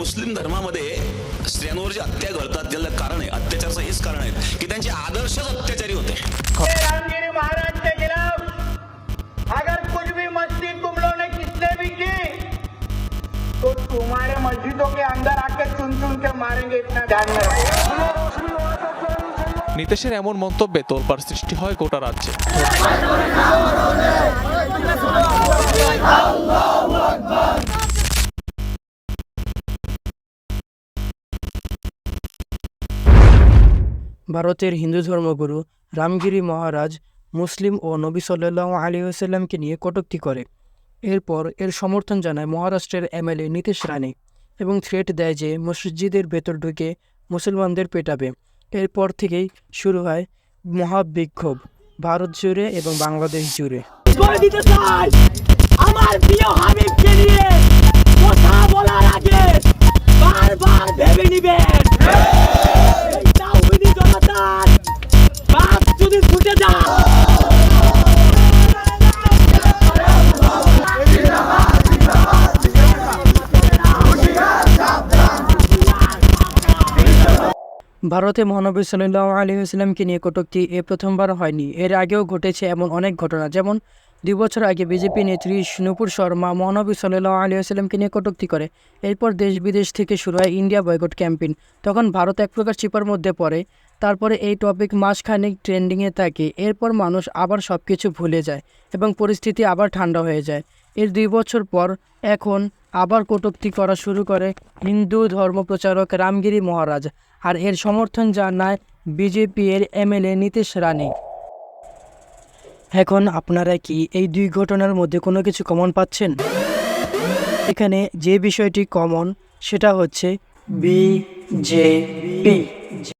मुस्लिम धर्मामध्ये स्त्रियांवर जे हत्या घडतात त्याला कारण आहे अत्याचाराचं हेच कारण आहे की त्यांचे आदर्शच अत्याचारी होते रामगिरी महाराज के खिलाफ अगर कुछ भी मस्ती तुम लोगों ने किसने भी की तो तुम्हारे मस्जिदों के अंदर आके चुन चुन के मारेंगे इतना ध्यान में रखो নিতেশের এমন মন্তব্যে তোলপাড় সৃষ্টি হয় গোটা রাজ্যে ভারতের হিন্দু ধর্মগুরু রামগিরি মহারাজ, মুসলিম ও নবী সাল্লাহ আলী আসাল্লামকে নিয়ে কটুক্তি করে। এরপর এর সমর্থন জানায় মহারাষ্ট্রের এমএলএ নীতিশ রানে এবং থ্রেট দেয় যে মসজিদের ভেতর ঢুকে মুসলমানদের পেটাবে। এরপর থেকেই শুরু হয় মহাবিক্ষোভ, ভারত জুড়ে এবং বাংলাদেশ জুড়ে। আমার প্রিয় হাবিবকে নিয়ে! ভারতে মহানবী সাল্লাহ আলী ইসলামকে নিয়ে কটূক্তি এ প্রথমবার হয়নি। এর আগেও ঘটেছে এমন অনেক ঘটনা, যেমন দুই বছর আগে বিজেপি নেত্রী নুপুর শর্মা মহানবী সাল্লাহ আলী আসলামকে নিয়ে কটূক্তি করে। এরপর দেশ বিদেশ থেকে শুরু হয় ইন্ডিয়া বয়কট ক্যাম্পেইন। তখন ভারত এক প্রকার চিপার মধ্যে পড়ে। তারপরে এই টপিক মাসখানেক ট্রেন্ডিংয়ে থাকে, এরপর মানুষ আবার সব কিছু ভুলে যায় এবং পরিস্থিতি আবার ঠান্ডা হয়ে যায়। এর দুই বছর পর এখন আবার কটূক্তি করা শুরু করে হিন্দু ধর্মপ্রচারক রামগিরি মহারাজ আর এর সমর্থন জানায় বিজেপি এর এমএলএ নীতিশ রানে এখন আপনারা কি এই দুই ঘটনার মধ্যে কোনো কিছু কমন পাচ্ছেন? এখানে যে বিষয়টি কমন সেটা হচ্ছে বিজেপি